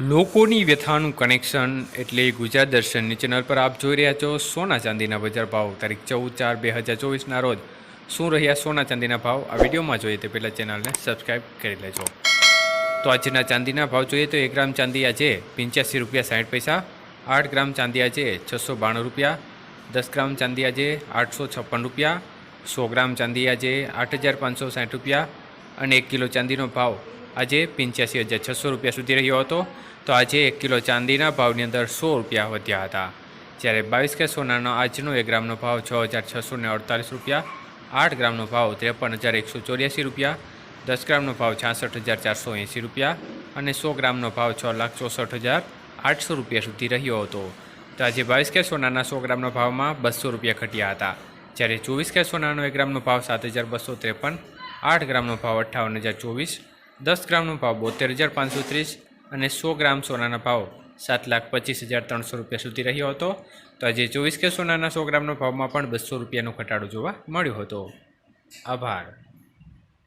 લોકોની વ્યથાનું કનેક્શન એટલે ગુજરાત દર્શનની ચેનલ પર આપ જોઈ રહ્યા છો સોના ચાંદીના બજાર ભાવ. તારીખ ચૌદ ચાર બે હજાર ચોવીસના રોજ. શું રહ્યા સોના ચાંદીના ભાવ? આ વિડીયોમાં જોઈએ તે પહેલાં ચેનલને સબસ્ક્રાઈબ કરી લેજો. તો આજના ચાંદીના ભાવ જોઈએ તો એક ગ્રામ ચાંદી આજે પંચ્યાસી રૂપિયા સાઠ પૈસા, આઠ ગ્રામ ચાંદી આજે છસો બાણું રૂપિયા, દસ ગ્રામ ચાંદી આજે આઠસો છપ્પન રૂપિયા, સો ગ્રામ ચાંદી આજે આઠ હજાર પાંચસો સાઠ રૂપિયા અને એક કિલો ચાંદીનો ભાવ આજે પંચ્યાસી હજાર છસો રૂપિયા સુધી રહ્યો હતો. તો આજે એક કિલો ચાંદીના ભાવની અંદર સો રૂપિયા વધ્યા હતા. જ્યારે બાવીસ કે સોનાનો આજનો એક ગ્રામનો ભાવ છ હજાર છસો ને અડતાલીસ રૂપિયા, આઠ ગ્રામનો ભાવ ત્રેપન હજાર એકસો ચોર્યાસી રૂપિયા, દસ ગ્રામનો ભાવ છાસઠ હજાર ચારસો એંસી રૂપિયા અને સો ગ્રામનો ભાવ છ લાખ ચોસઠ હજાર આઠસો રૂપિયા સુધી રહ્યો હતો. તો આજે બાવીસ કે સોનાના સો ગ્રામના ભાવમાં બસો રૂપિયા ઘટ્યા હતા. જ્યારે ચોવીસ કે સોનાનો એક ગ્રામનો ભાવ સાત હજાર બસો ત્રેપન, આઠ ગ્રામનો ભાવ અઠ્ઠાવન હજાર ચોવીસ દસ ગ્રામનો ભાવ બોતેર હજાર પાંચસો ત્રીસ અને સો ગ્રામ સોનાના ભાવ સાત લાખ પચીસ હજાર ત્રણસો રૂપિયા સુધી રહ્યો હતો. તો આજે ચોવીસ કે સોનાના સો ગ્રામનો ભાવમાં પણ બસો રૂપિયાનો ઘટાડો જોવા મળ્યો હતો. આભાર.